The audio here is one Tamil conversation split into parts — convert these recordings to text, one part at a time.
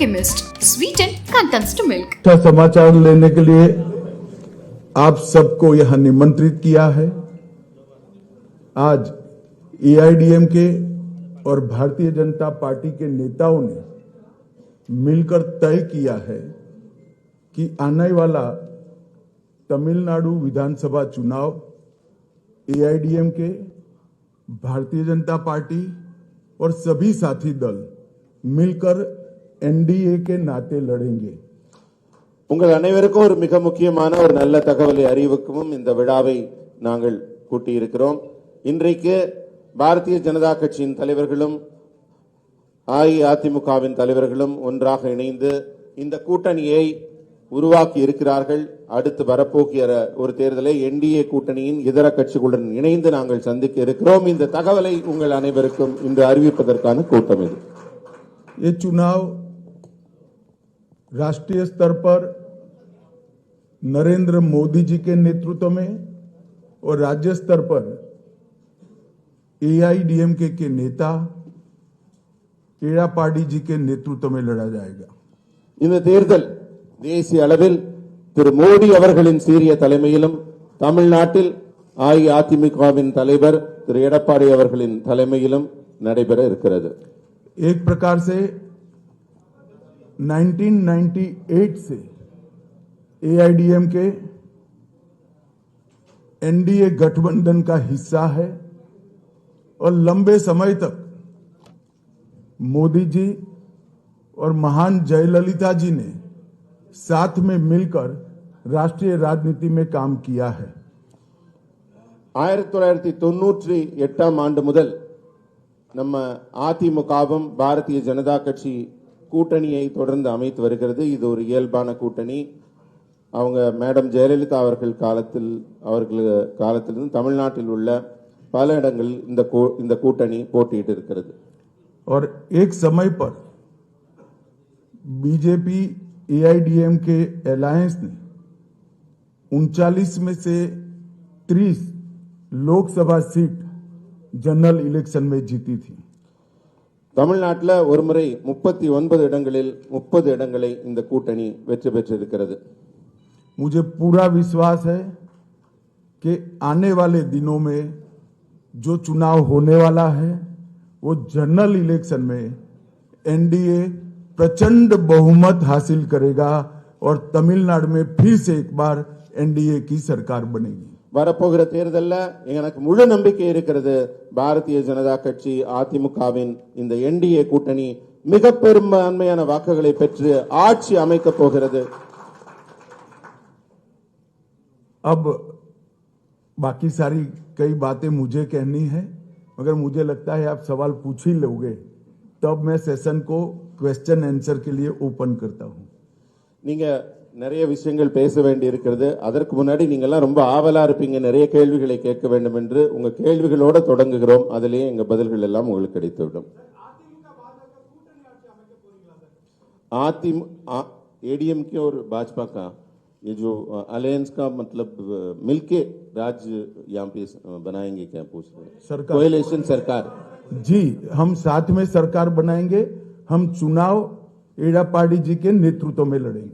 Alchemist. Sweeten contents to milk. अच्छा समाचार लेने के लिए आप सबको यहाँ निमंत्रित किया है आज एआईडीएम के और भारतीय जनता पार्टी के नेताओं ने मिलकर तय किया है कि आने वाला तमिलनाडु विधानसभा चुनाव एआईडीएम के, भारतीय जनता पार्टी और सभी साथी दल मिलकर एनडीए के नाते लड़ेंगे உங்கள் அனைவருக்கும் ஒரு மிக முக்கியமான ஒரு நல்ல தகவலை அறிவிக்கவும் இந்த விழாவை நாங்கள் கூட்டியிருக்கிறோம் இன்றைக்கு பாரதிய ஜனதா கட்சியின் தலைவர்களும் அஇஅதிமுகவின் தலைவர்களும் ஒன்றாக இணைந்து இந்த கூட்டணியை உருவாக்கி இருக்கிறார்கள் அடுத்து வரப்போகிற ஒரு தேர்தலை என்டிஏ கூட்டணியின் இதர கட்சிகளுடன் இணைந்து நாங்கள் சந்திக்க இருக்கிறோம் இந்த தகவலை உங்கள் அனைவருக்கும் இன்று அறிவிப்பதற்கான கூட்டம் இது ये चुनाव राष्ट्रीय स्तर पर नरेंद्र मोदी जी के नेतृत्व में और राज्य स्तर पर एआईडीएमके के नेता एड़ापाडी जी के नेतृत्व में लड़ा जाएगा இந்த தேர்தல் தேசிய அளவில் திரு மோடி அவர்களின் சீரிய தலைமையிலும் தமிழ்நாட்டில் அஇஅதிமுகவின் தலைவர் திரு எடப்பாடி அவர்களின் தலைமையிலும் நடைபெற இருக்கிறது एक प्रकार से 1998 से एआईडीएम के एनडीए गठबंधन का हिस्सा है और लंबे समय तक मोदी जी और महान जयललिता जी ने साथ में मिलकर राष्ट्रीय राजनीति में काम किया है ஆயிரத்தி தொள்ளாயிரத்தி தொன்னூற்றி எட்டாம் ஆண்டு முதல் நம்ம அதிமுகவும் பாரதிய ஜனதா கட்சி கூட்டணியை தொடர்ந்து அமைத்து வருகிறது இது ஒரு இயல்பான கூட்டணி அவங்க மேடம் ஜெயலலிதா அவர்கள் காலத்தில் அவர்கள் காலத்திலிருந்து தமிழ்நாட்டில் உள்ள பல இடங்களில் இந்த கூ- இந்த கூட்டணி போட்டியிட்டு இருக்கிறது और एक समय पर बीजेपी एआईडीएम के अलायंस ने उनचालीस में से 30 लोकसभा सीट जनरल इलेक्शन में जीती थी தமிழ்நாட்டில் ஒருமுறை முப்பத்தி ஒன்பது இடங்களில் முப்பது இடங்களை இந்த கூட்டணி வெற்றி பெற்றிருக்கிறது मुझे पूरा विश्वास है कि आने वाले दिनों में जो चुनाव होने वाला है वो जनरल इलेक्शन में एनडीए प्रचंड बहुमत हासिल करेगा और तमिलनाडु में फिर से एक बार एनडीए की सरकार बनेगी வரப்போகிற தேர்தல்ல எனக்கு முழு நம்பிக்கை இருக்கிறது பாரதிய ஜனதா கட்சி அதிமுகவின் இந்த என்டிஏ கூட்டணி மிக பெரும்பான்மையான வாக்குகளை பெற்று ஆட்சி அமைக்கப் போகிறது अब बाकी सारी कई बातें मुझे कहनी है मगर मुझे लगता है आप सवाल पूछ ही लोगे तब मैं सेशन को क्वेश्चन आंसर के लिए ओपन करता हूं நீங்க நிறைய விஷயங்கள் பேச வேண்டி இருக்கிறது அதற்கு முன்னாடி நீங்க எல்லாம் ரொம்ப ஆவலா இருப்பீங்க நிறைய கேள்விகளை கேட்க வேண்டும் என்று உங்க கேள்விகளோட தொடங்குகிறோம் அதிலேயே எங்க பதில்கள் எல்லாம் உங்களுக்கு கிடைத்துவிடும் आतिम एडीएम के और भाजपा का ये जो अलायंस का मतलब अ, मिलके राज्य यहाँ पे अ, बनाएंगे क्या पूछ रहे हैं सरकार। कोएलिशन सरकार जी हम साथ में सरकार बनाएंगे हम चुनाव एड़ापाड़ी जी के नेतृत्व में लड़ेंगे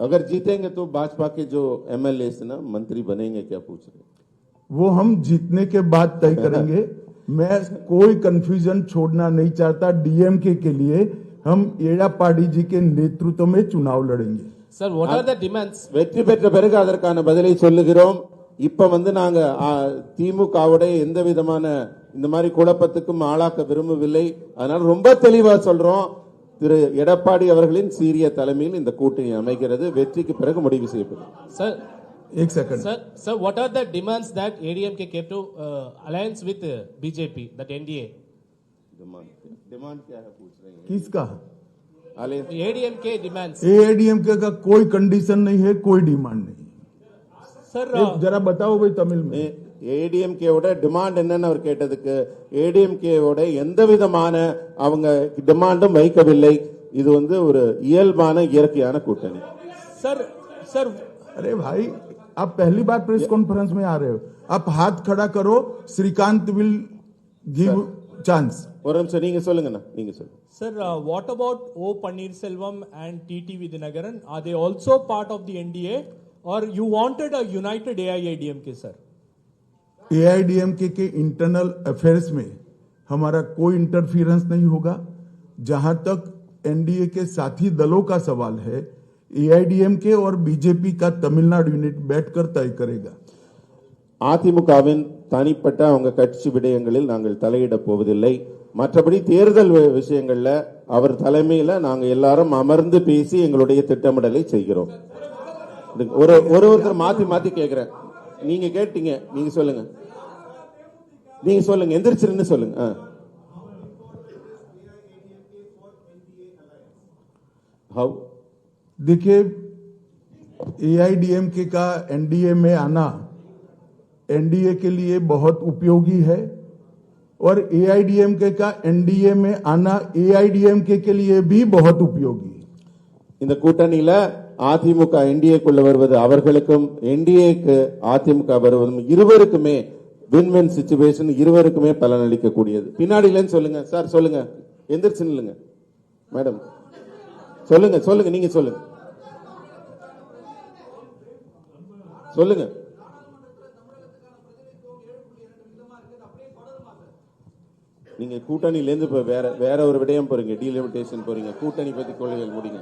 अगर जीतेंगे तो भाजपा के जो एमएलए ना मंत्री बनेंगे क्या पूछ रहे हैं? वो हम जीतने के बाद तय करेंगे मैं कोई कंफ्यूजन छोड़ना नहीं चाहता डीएमके के लिए हम एड़ापाड़ी जी के नेतृत्व में चुनाव लड़ेंगे Sir, what are the demands? வெற்றி பெற்ற பிறகு அதற்கான பதிலை சொல்லுகிறோம் இப்ப வந்து நாங்க ஆ, திமுகவுடைய எந்த விதமான இந்த மாதிரி குழப்பத்துக்கும் ஆளாக்க விரும்பவில்லை அதனால ரொம்ப தெளிவா சொல்றோம் திரு எடப்பாடி அவர்களின் சீரிய தலைமையில் இந்த கூட்டணி அமைகிறது வெற்றிக்கு பிறகு முடிவு செய்யப்படும் Sir, एक second sir, sir, what are the demands that ADMK came to uh, alliance with uh, BJP, that NDA? Demand demand क्या है पूछ रहे हैं किसका Alliance. ADMK demands. एआईडीएमके का कोई कंडीशन नहीं है कोई डिमांड नहीं Sir, एक uh, जरा बताओ भाई तमिल में ஏடிஎம்கேவோட டிமாண்ட் என்னன்னு அவர் கேட்டதுக்கு ஏடிஎம்கேவோட எந்த விதமான அவங்க டிமாண்டும் வைக்கவில்லை இது வந்து ஒரு இயல்பான இயற்கையான கூட்டணி sir, sir, अरे भाई आप पहली बार प्रेस कॉन्फ्रेंस में आ रहे हो आप हाथ खड़ा करो श्रीकांत विल गिव चांस ஒரு நிமிஷம் நீங்க சொல்லுங்கண்ணா நீங்க சொல்லுங்க Sir, uh, what about O Pannirselvam and TT Vidyanagaran? Are they also part of the NDA? Or you wanted a united AIADMK, sir? AIADMK के इंटरनल अफेयर्स में हमारा कोई इंटरफियरेंस नहीं होगा जहां तक एनडीए के साथी दलों का सवाल है एआईडीएमके और बीजेपी का तमिलनाडु यूनिट बैठकर तय करेगा அதிமுகவின் தனிப்பட்ட அவங்க கட்சி விடயங்களில் நாங்கள் தலையிட போவதில்லை மற்றபடி தேர்தல் வி- விஷயங்கள்ல அவர் தலைமையில நாங்க எல்லாரும் அமர்ந்து பேசி எங்களுடைய திட்டமிடலை செய்கிறோம் இது ஒரு ஒரு ஒருத்தர் மாத்தி மாத்தி கேக்குறேன் நீங்க கேட்டீங்க நீங்க சொல்லுங்க நீங்க சொல்லுங்க எந்திரிச்சிருன்னு சொல்லுங்க ஆ. How? देखिए एआईडीएमके का एनडीए में आना एनडीए के लिए बहुत उपयोगी है और एआईडीएमके का एनडीए में आना एआईडीएमके के लिए भी बहुत उपयोगी है இந்த கூட்டணியில அதிமுக என்டிஏக்குள்ள வருவது அவர்களுக்கும் என்டிஏக்கு அதிமுக வருவதும் இருவருக்குமே வின் வின் சுச்சுவேஷன் இருவருக்குமே பலனளிக்க கூடியது பின்னாடிலன்னு சொல்லுங்க. சார் சொல்லுங்க. எந்திரிச்சு இல்லைங்க மேடம். சொல்லுங்க சொல்லுங்க. நீங்க சொல்லுங்க. சொல்லுங்க. நீங்க கூட்டணியில இருந்து இப்ப வேற வேற ஒரு விடயம் போறீங்க. டீலிமிட்டேஷன் போறீங்க. கூட்டணி பத்தி கொள்கைகள் முடிங்க.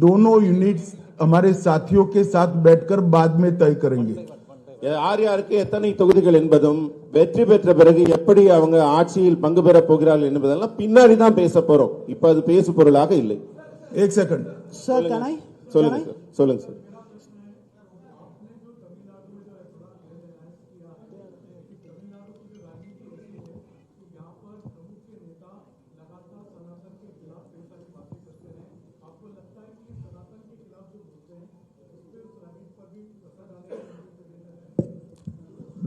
दोनों यूनिट्स हमारे साथियों के साथ बैठकर बाद में तय करेंगे யார் யாருக்கு எத்தனை தொகுதிகள் என்பதும் வெற்றி பெற்ற பிறகு எப்படி அவங்க ஆட்சியில் பங்கு பெற போகிறார்கள் என்பதெல்லாம் பின்னாடி தான் பேச போறோம் இப்ப அது பேசு பொருளாக இல்லை एक सेकंड Sir, can I? சொல்லுங்க Can I? சார் சொல்லுங்க சார்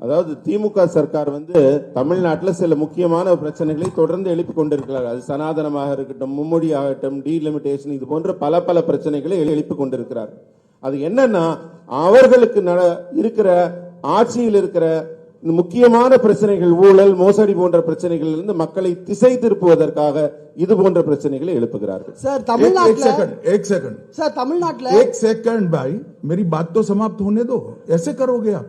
அதாவது திமுக சர்க்கார் வந்து தமிழ்நாட்டுல சில முக்கியமான பிரச்சனைகளை தொடர்ந்து எழுப்பி கொண்டிருக்கிறார் அது சனாதனமாக இருக்கட்டும் மும்மொழி ஆகட்டும் டீலிமிட்டேஷன் இது போன்ற பல பல பிரச்சனைகளை எழுப்பி கொண்டிருக்கிறார் அது என்னன்னா அவர்களுக்கு நட- இருக்கிற ஆட்சியில் இருக்கிற இந்த முக்கியமான பிரச்சனைகள் ஊழல் மோசடி போன்ற பிரச்சனைகளில் இருந்து மக்களை திசை திருப்புவதற்காக இது போன்ற பிரச்சனைகளை எழுப்புகிறார்கள் சார் एक, एक தமிழ்நாட்டுல सेकंड एक सेकंड சார் தமிழ்நாட்டுல एक सेकंड भाई मेरी बात तो समाप्त होने दो ऐसे करोगे आप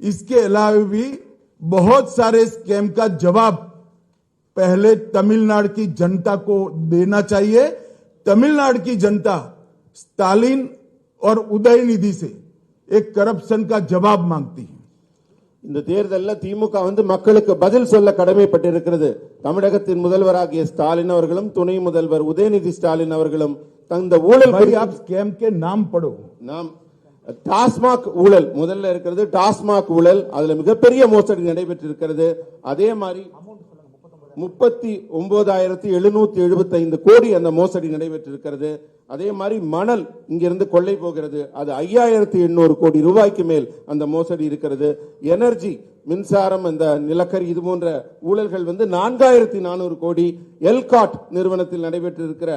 इसके अलावा भी बहुत सारे स्कैम का जवाब पहले तमिलनाडु की जनता को देना चाहिए तमिलनाडु की जनता स्टालिन और उदयनिधि से एक करप्शन का जवाब मांगती है இந்த தேர்தல்ல திமுக வந்து மக்களுக்கு பதில் சொல்ல கடமைப்பட்டிருக்கிறது தமிழகத்தின் முதல்வராகிய ஸ்டாலின் அவர்களும் துணை முதல்வர் உதயநிதி ஸ்டாலின் அவர்களும் தந்த ஊழல் भाई குறித்து आप स्कैम के नाम पढ़ो நாம் டாஸ்மாக் ஊழல். முதல்ல இருக்கிறது டாஸ்மாக் ஊழல். அதுல மிகப்பெரிய மோசடி நடைபெற்றிருக்கிறது. அதே மாதிரி முப்பத்தி ஒன்பதாயிரத்தி எழுநூத்தி எழுபத்தி ஐந்து கோடி அந்த மோசடி நடைபெற்றிருக்கிறது. அதே மாதிரி மணல் இங்கிருந்து கொள்ளை போகிறது. அது ஐயாயிரத்தி எண்ணூறு கோடி ரூபாய்க்கு மேல் அந்த மோசடி இருக்கிறது. எனர்ஜி மின்சாரம் அந்த நிலக்கரி இது போன்ற ஊழல்கள் வந்து நான்காயிரத்தி நானூறு கோடி எல்காட் நிறுவனத்தில் நடைபெற்றிருக்கிற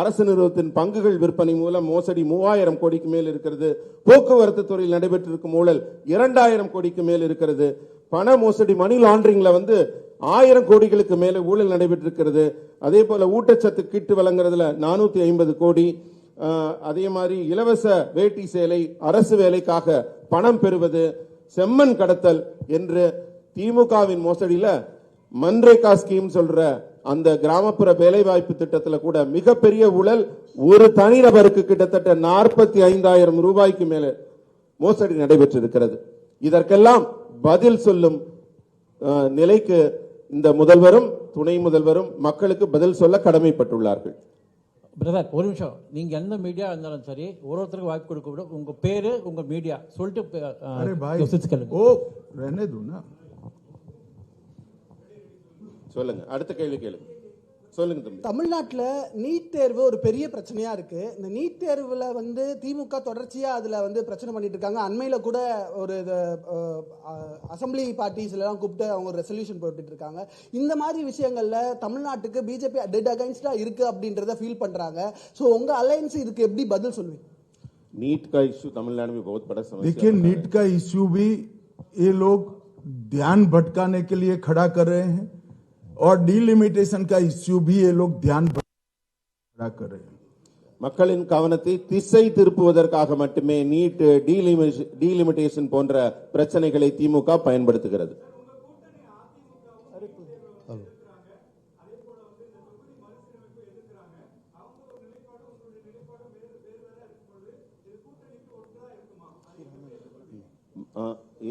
அரசு நிறுவனத்தின் பங்குகள் விற்பனை மூலம் மோசடி மூவாயிரம் கோடிக்கு மேல் இருக்கிறது. போக்குவரத்து துறையில் நடைபெற்றிருக்கும் ஊழல் இரண்டாயிரம் கோடிக்கு மேல் இருக்கிறது. பண மோசடி மணி லாண்டரிங்ல வந்து ஆயிரம் கோடிகளுக்கு மேல ஊழல் நடைபெற்றிருக்கிறது. அதே போல ஊட்டச்சத்து கிட்டு வழங்குறதுல நானூத்தி ஐம்பது கோடி. அதே மாதிரி இலவச வேட்டி சேலை அரசு வேலைக்காக பணம் பெறுவது செம்மண் கடத்தல் என்று திமுகவின் மோசடியில மன்ரேகா ஸ்கீம் சொல்ற அந்த கிராமப்புற வேலைவாய்ப்பு திட்டத்தில் கூட மிகப்பெரிய ஊழல் ஒரு தனிநபருக்கு கிட்டத்தட்ட நாற்பத்தி ஐந்தாயிரம் ரூபாய்க்கு மேல மோசடி நடைபெற்றிருக்கிறது. இதற்கெல்லாம் பதில் சொல்லும் நிலைக்கு இந்த முதல்வரும் துணை முதல்வரும் மக்களுக்கு பதில் சொல்ல கடமைப்பட்டுள்ளார்கள். பிரதர் ஒரு நிமிஷம். நீங்க எந்த மீடியா இருந்தாலும் சரி ஒரு ஒருத்தருக்கு வாய்ப்பு கொடுக்க விட உங்கள் பேர் உங்கள் மீடியா சொல்லிட்டு ஓ சொல்லுங்க. அடுத்த கேள்வி கேளுங்க. சொல்லுங்க தம்பி தமிழ்நாட்டில் நீட் தேர்வு ஒரு பெரிய பிரச்சனையா இருக்கு இந்த நீட் தேர்வுல வந்து திமுக தொடர்ச்சியா அதுல வந்து பிரச்சனை பண்ணிட்டு இருக்காங்க அண்மையில கூட ஒரு அசம்பிளி பார்ட்டிஸ் எல்லாம் கூப்பிட்டு அவங்க ஒரு ரெசல்யூஷன் போட்டுட்டு இருக்காங்க இந்த மாதிரி விஷயங்கள்ல தமிழ்நாட்டுக்கு பிஜேபி டெட் அகைன்ஸ்டா இருக்கு அப்படின்றத ஃபீல் பண்றாங்க ஸோ உங்க அலையன்ஸ் இதுக்கு எப்படி பதில் சொல்லுவீங்க नीट का इश्यू तमिलनाडु में बहुत बड़ा समस्या देखिए बना है। नीट का इश्यू भी ये लोग ध्यान भटकाने के लिए खड़ा कर रहे हैं और डीलिमिटेशन का इश्यू भी ये लोग ध्यान भटकाने के लिए खड़ा कर रहे हैं மக்களின் கவனத்தை திசை திருப்புவதற்காக மட்டுமே நீட் டீலிமிட்டேஷன் போன்ற பிரச்சனைகளை திமுக பயன்படுத்துகிறது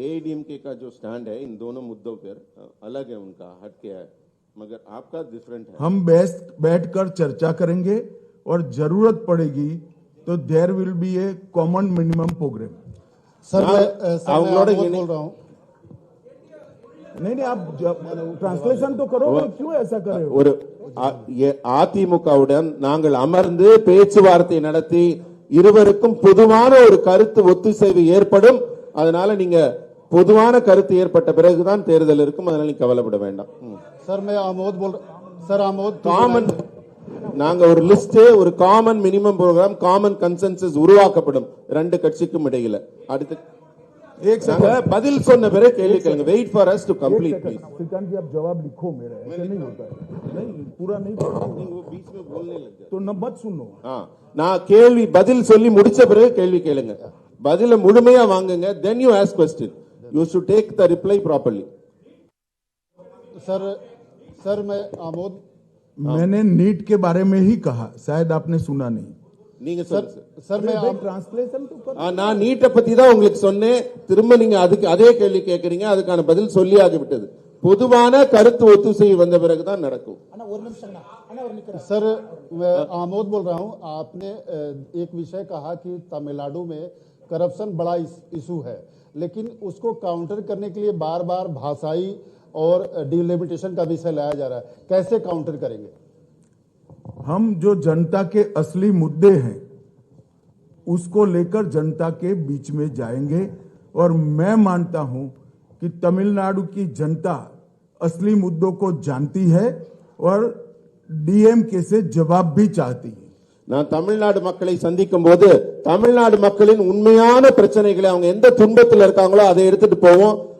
एडीएमके का जो स्टैंड है इन दोनों मुद्दों पर अ, अलग है उनका हटके है मगर आपका डिफरेंट है हम बैठ बैठकर चर्चा करेंगे और जरूरत पड़ेगी तो there will be a common minimum programme sir हाँ, मैं अ, सर मैं आवलोड आमोद ये नहीं- बोल रहा हूँ नहीं नहीं आप ट्रांसलेशन तो करोगे क्यों ऐसा कर रहे हो ஒரு அ- எ- அதிமுகவுடன் நாங்கள் அமர்ந்து பேச்சுவார்த்தை நடத்தி இருவருக்கும் பொதுவான ஒரு கருத்து ஒத்துசைவு ஏற்படும் அதனால நீங்க பொதுவான கருத்து ஏற்பட்ட பிறகுதான் தேர்தல் இருக்கும் அதனால நீங்க கவலைப்பட வேண்டாம் सर मैं आमोद बोल सर आमोद காமன் நாங்க ஒரு லிஸ்ட் ஒரு common minimum programme common consensus உருவாக்கப்படும் ரெண்டு கட்சிக்கும் இடையில அடுத்து एक நாங்க सेकंड பதில் சொன்ன பிறகு கேள்வி கேளுங்க wait for us to complete please Shrikant ji आप जवाब लिखो मेरे ऐसे नहीं होता है नहीं पूरा नहीं पढ़ो। நீங்க बीच में बोलने लग गए तो न मत सुनो ஆ, நான் கேள்வி பதில் சொல்லி முடிச்ச பிறகு கேள்வி கேளுங்க பதில முழுமையா வாங்குங்க then you ask question you should take the reply properly sir sir मैं आमोद मैंने नीट के बारे में ही कहा शायद आपने सुना नहीं நீங்க சொல்லுங்க சார். सर मैं आम- ट्रांसलेशन तो कर ஆ, நான் நீட்டை பத்தி தான் உங்களுக்கு சொன்னேன் திரும்ப நீங்க அதுக்கு அதே கேள்வி கேட்கறீங்க அதுக்கான பதில் சொல்லி ஆகிவிட்டது பொதுவான கருத்து ஒத்துசை வந்த பிறகுதான் நடக்கும் அண்ணா ஒரு நிமிஷம் அண்ணா அண்ணா ஒரு நிமிஷம் सर मैं आमोद बोल रहा हूँ आपने अ, एक विषय कहा कि तमिलनाडु में करप्शन बड़ा इशू है लेकिन उसको काउंटर करने के लिए बार बार भाषाई और डिलिमिटेशन का विषय लाया जा रहा है कैसे काउंटर करेंगे हम जो जनता के असली मुद्दे हैं उसको लेकर जनता के बीच में जाएंगे और मैं मानता हूं कि तमिलनाडु की जनता असली मुद्दों को जानती है और डीएमके से जवाब भी चाहती है நான் தமிழ்நாடு மக்களை சந்திக்கும் போது தமிழ்நாடு மக்களின் உண்மையான பிரச்சனைகளை அவங்க எந்த துன்பத்தில் இருக்காங்களோ அதை எடுத்துட்டு போவோம்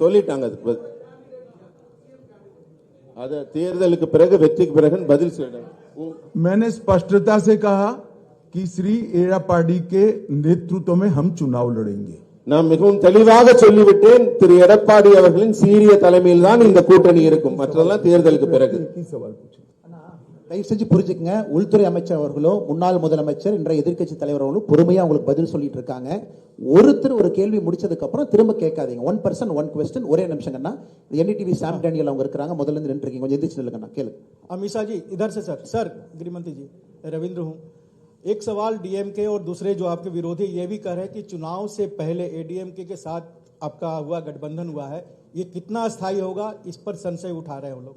சொல்லிட்டாங்க அதுக்கு பதில். அத தேர்தலுக்கு பிறகு வெற்றிக்கு பிறகு பதில் சொல்லுங்க உ- मैंने स्पष्टता से कहा कि श्री एड़ापाडी के नेतृत्व में हम चुनाव लड़ेंगे நான் மிகவும் தெளிவாக சொல்லிவிட்டேன் திரு எடப்பாடி அவர்களின் சீரிய தலைமையில் தான் இந்த கூட்டணி இருக்கும் மற்றதெல்லாம் தேர்தலுக்கு பிறகு की सवाल पूछे தயவு செஞ்சு புரிஞ்சுக்கங்க உள்துறை அமைச்சர் அவர்களோ முன்னாள் முதலமைச்சர் இன்றைய எதிர்க்கட்சி தலைவர் அவர்களும் பொறுமையா உங்களுக்கு பதில் சொல்லிட்டு இருக்காங்க ஒருத்தர் ஒரு கேள்வி முடிச்சதுக்கு அப்புறம் திரும்ப கேட்காதீங்க ஒன் பர்சன் ஒன் கொஸ்டின் ஒரே நிமிஷங்கண்ணா என்டிடிவி சாம் டேனியல் அவங்க இருக்கிறாங்க முதல்ல இருந்து நின்று இருக்கீங்க கொஞ்சம் எந்திரிச்சு நில்லுங்கண்ணா கேளுங்க अमीषा जी इधर से सर सर गृहमंत्री जी रविंद्र हूँ एक सवाल डीएमके और दूसरे जो आपके विरोधी ये भी कह रहे हैं कि चुनाव से पहले एडीएमके के साथ आपका हुआ गठबंधन हुआ है ये कितना स्थायी होगा इस पर संशय उठा रहे हैं वो लोग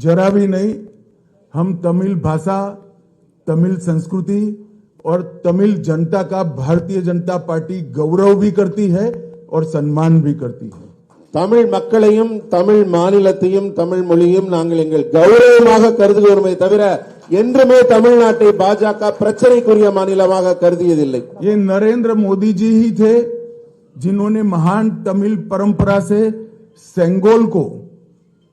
जरा भी नहीं हम तमिल भाषा तमिल संस्कृति और तमिल जनता का भारतीय जनता पार्टी गौरव भी करती है और सम्मान भी करती है தமிழ் மக்களையும் தமிழ் மாநிலத்தையும் தமிழ் மொழியும் நாங்கள் எங்கள் கௌரவமாக கருதுகிறோமே தவிர என்றுமே தமிழ்நாட்டை பாஜக பிரச்சனைக்குரிய மாநிலமாக கருதியதில்லை ये नरेंद्र मोदी जी ही थे जिन्होंने महान तमिल परंपरा से सेंगोल को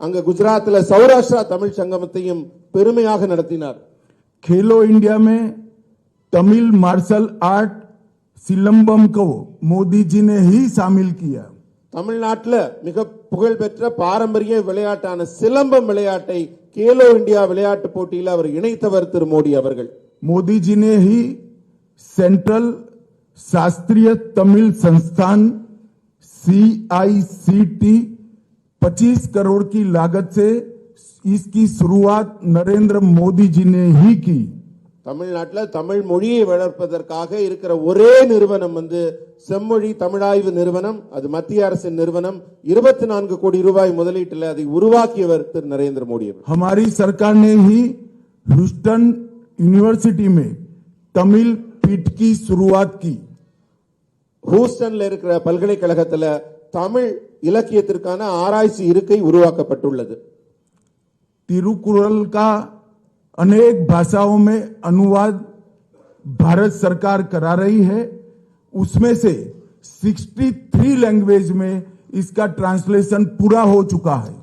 அங்க குஜராத்ல சௌராஷ்டிரா தமிழ் சங்கமத்தையும் பெருமையாக நடத்தினார் खेलो इंडिया में तमिल मार्शल आर्ट सिलंबम को मोदी जी ने ही शामिल किया தமிழ்நாட்டுல மிக புகழ்பெற்ற பாரம்பரிய விளையாட்டான சிலம்பம் விளையாட்டை கேலோ இந்தியா விளையாட்டு போட்டியில் அவர் இணைத்தவர் திரு மோடி அவர்கள் मोदी जी ने ही सेंट्रल शास्त्रीय तमिल संस्थान सीआईसीटी 25 करोड़ की लागत से इसकी शुरुआत नरेंद्र मोदी जी ने ही की தமிழ்நாட்டுல தமிழ் மொழியை வளர்ப்பதற்காக இருக்கிற ஒரே நிறுவனம் வந்து செம்மொழி தமிழாய்வு நிறுவனம் அது மத்திய அரசின் நிறுவனம் இருபத்தி நான்கு கோடி ரூபாய் முதலீட்டில் அதை உருவாக்கியவர் திரு நரேந்திர மோடி அவர் हमारी सरकार ने ही ह्यूस्टन यूनिवर्सिटी में तमिल पीठ की शुरुआत की ஹூஸ்டன்ல இருக்கிற பல்கலைக்கழகத்துல தமிழ் இலக்கியத்திற்கான ஆராய்ச்சி இருக்கை உருவாக்கப்பட்டுள்ளது तिरुकुरल का अनेक भाषाओं में अनुवाद भारत सरकार करा रही है उसमें से 63 लैंग्वेज में इसका ट्रांसलेशन पूरा हो चुका है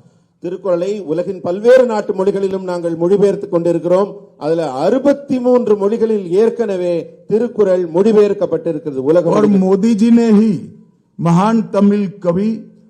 திருக்குறளை உலகின் பல்வேறு நாட்டு மொழிகளிலும் நாங்கள் மொழிபெயர்த்துக் கொண்டிருக்கிறோம் அதுல அறுபத்தி மூன்று மொழிகளில் ஏற்கனவே திருக்குறள் மொழிபெயர்க்கப்பட்டிருக்கிறது உலக और மொழிகளில். मोदी जी ने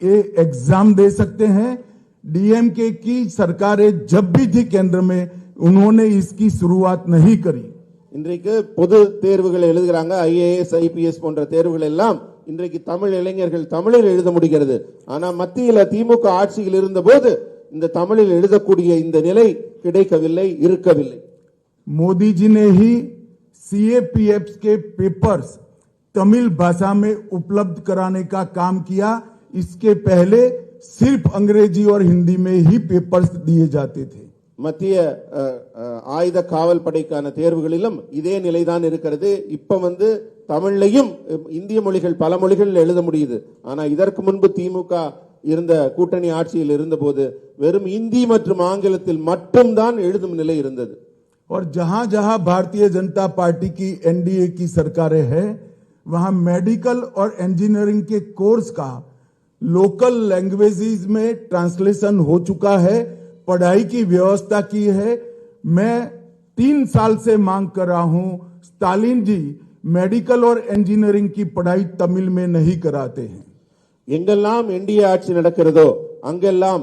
ये एग्जाम दे सकते हैं डीएमके की सरकारें जब भी थी केंद्र में उन्होंने इसकी शुरुआत नहीं करी இன்றைக்கு பொது தேர்வுகள் எழுதுகிறாங்க ஐஏஎஸ் ஐபிஎஸ் போன்ற தேர்வுகள் எல்லாம் இன்றைக்கு தமிழ் இளைஞர்கள் தமிழில் எழுத முடிகிறது ஆனா மத்தியில திமுக ஆட்சியில் இருந்தபோது இந்த தமிழில் எழுதக்கூடிய இந்த நிலை கிடைக்கவில்லை இருக்கவில்லை मोदी जी ने ही सीएपीएफ के पेपर्स तमिल भाषा में उपलब्ध कराने का काम किया इसके पहले सिर्फ अंग्रेजी और हिंदी में ही पेपर्स दिए जाते थे மத்திய அஹ், அஹ், ஆயுத காவல் படைக்கான தேர்வுகளிலும் இதே நிலைதான் இருக்கிறது இப்ப வந்து தமிழ்லையும் அஹ், இந்திய மொழிகள் பல மொழிகள் எழுத முடியுது ஆனா இதற்கு முன்பு திமுக இருந்த கூட்டணி ஆட்சியில் இருந்தபோது வெறும் இந்தி மற்றும் ஆங்கிலத்தில் மட்டும்தான் எழுதும் நிலை இருந்தது और जहां जहां भारतीय जनता पार्टी की एनडीए की सरकारें हैं वहां मेडिकल और इंजीनियरिंग के कोर्स का लोकल लैंग्वेजेस में ट्रांसलेशन हो चुका है पढ़ाई की व्यवस्था की है मैं तीन साल से मांग कर रहा हूं स्टालिन जी मेडिकल और इंजीनियरिंग की पढ़ाई तमिल में नहीं कराते हैं எங்கெல்லாம் என்டிஏ ஆட்சி நடக்கிறதோ அங்கெல்லாம்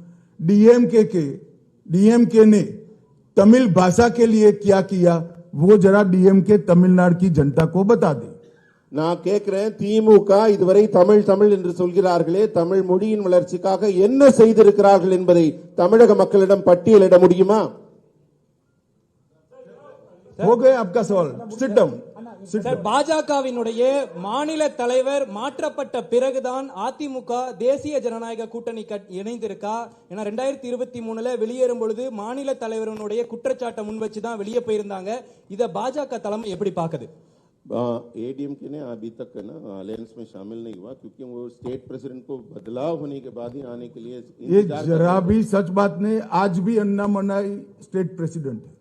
डीएमके के डीएमके ने तमिल भाषा के लिए क्या किया वो जरा डीएमके तमिलनाडु की जनता को बता दे நான் கேட்கிறேன் திமுக இதுவரை தமிழ் தமிழ் என்று சொல்கிறார்களே தமிழ் மொழியின் வளர்ச்சிக்காக என்ன செய்திருக்கிறார்கள் என்பதை தமிழக மக்களிடம் பட்டியலிட முடியுமா हो गए आपका सवाल सिट डाउन सिट சார் பாஜகவினுடைய மாநில தலைவர் மாற்றப்பட்ட பிறகுதான் அதிமுக தேசிய ஜனநாயக கூட்டணி கட்- இணைந்திருக்கா ஏன்னா ரெண்டாயிரத்தி இருபத்தி மூணுல வெளியேறும் பொழுது மாநில தலைவரனுடைய குற்றச்சாட்டை முன் வச்சு தான் வெளியே போயிருந்தாங்க இத பாஜக தலைமை எப்படி பாக்குது एडीएम के ने अभी तक ना अलायंस में शामिल नहीं हुआ क्योंकि वो स्टेट प्रेसिडेंट को बदलाव होने के बाद ही आने के लिए ये इंतजार कर जरा रहे हैं। भी सच बात नहीं आज भी अन्ना मनाई स्टेट प्रेसिडेंट है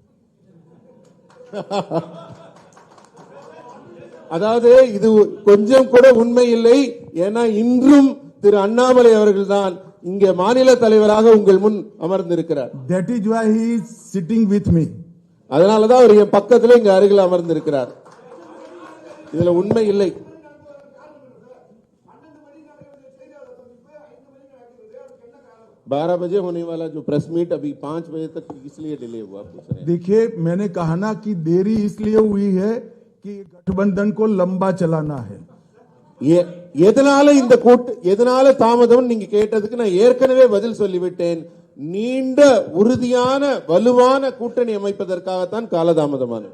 அதாவது இது கொஞ்சம் கூட உண்மை இல்லை ஏன்னா இன்றும் திரு அண்ணாமலை அவர்கள்தான் இங்கே மாநில தலைவராக உங்கள் முன் அமர்ந்திருக்கிறார் that is why he is sitting with me அதனாலதான் அவர் என் பக்கத்துல இங்க அருகில் அமர்ந்திருக்கிறார் இதுல உண்மை இல்லை बारह बजे होने वाला जो प्रेस मीट अभी पांच बजे तक इसलिए डिले हुआ पूछ रहे हैं देखिए मैंने कहा ना कि देरी इसलिए हुई है कि गठबंधन को लंबा चलाना है எ- எதனால இந்த கூட்டு எதனால தாமதம் நீங்க கேட்டதுக்கு நான் ஏற்கனவே பதில் சொல்லிவிட்டேன் நீண்ட உறுதியான வலுவான கூட்டணி அமைப்பதற்காகத்தான் காலதாமதமானது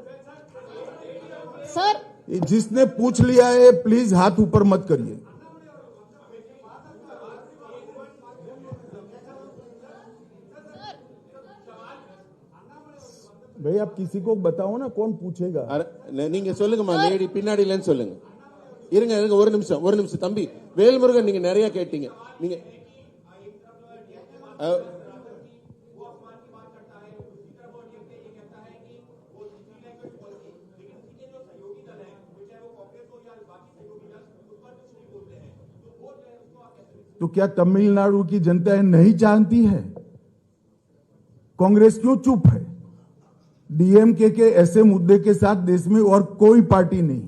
सर ये जिसने पूछ लिया है प्लीज हाथ ऊपर मत करिए भाई आप किसी को बताओ ना कौन पूछेगा அர- ந- நீங்க சொல்லுங்கம்மா லேடி பின்னாடிலன்னு சொல்லுங்க இருங்க இருங்க ஒரு நிமிஷம் ஒரு நிமிஷம் தம்பி வேல்முருகன் நீங்க நிறைய கேட்டீங்க நீங்க அஹ், तो क्या तमिलनाडु की जनता ये नहीं जानती है कांग्रेस क्यों चुप है डीएमके के ऐसे मुद्दे के साथ देश में और कोई पार्टी नहीं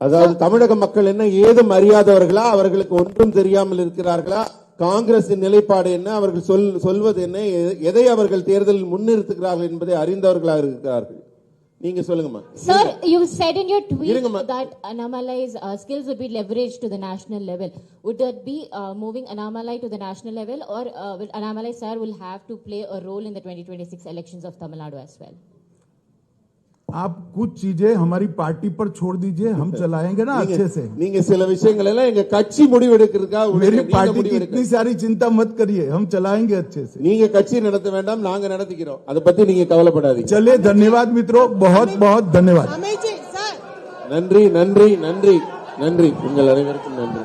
அதாவது தமிழக மக்கள் என்ன ஏதும் அறியாதவர்களா அவர்களுக்கு ஒன்றும் தெரியாமல் இருக்கிறார்களா காங்கிரசின் நிலைப்பாடு என்ன அவர்கள் சொல் சொல்வது என்ன எ- எதை அவர்கள் தேர்தலில் முன்னிறுத்துகிறார்கள் என்பதை அறிந்தவர்களாக இருக்கிறார்கள் நீங்க சொல்லுங்கம்மா Sir, you said in your tweet Irungamma. that Annamalai's uh, skills would be leveraged to the national level. Would that be uh, moving Annamalai to the national level, or uh, will Annamalai sir will have to play a role in the 2026 elections of Tamil Nadu as well? आप कुछ चीजें हमारी पार्टी पर छोड़ दीजिए हम चलाएंगे ना நீங்க- अच्छे से நீங்க சில விஷயங்கள் எல்லாம் எங்க கட்சி முடிவெடுக்கிறதுக்காக मेरी விடுங்க. நீங்க पार्टी की முடிவெடுக்க इतनी सारी चिंता मत करिए हम चलाएंगे अच्छे से நீங்க கட்சி நடத்த வேண்டாம் நாங்க நடத்திக்கிறோம் அதை பத்தி நீங்க கவலைப்படாதீங்க चलिए धन्यवाद मित्रों बहुत बहुत धन्यवाद अमेजी सर நன்றி நன்றி நன்றி நன்றி உங்கள் அனைவருக்கும் நன்றி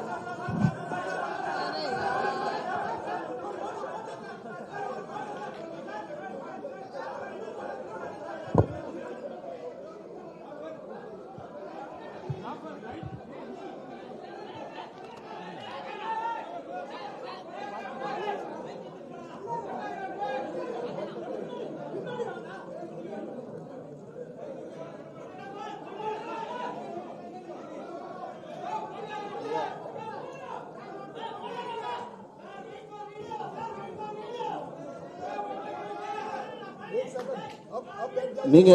நீங்க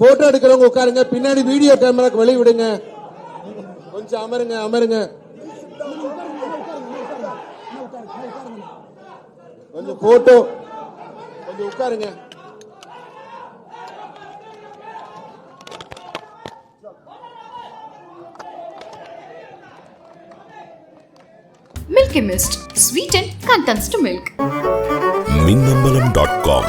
போட்டோ எடுக்கிறவங்க உட்காருங்க பின்னாடி வீடியோ கேமராக்கு வெளிய விடுங்க கொஞ்சம் அமருங்க அமருங்க கொஞ்சம் போட்டோ கொஞ்சம் உட்காருங்க Milky Mist. Sweeten contents to milk. Minnambalam dot com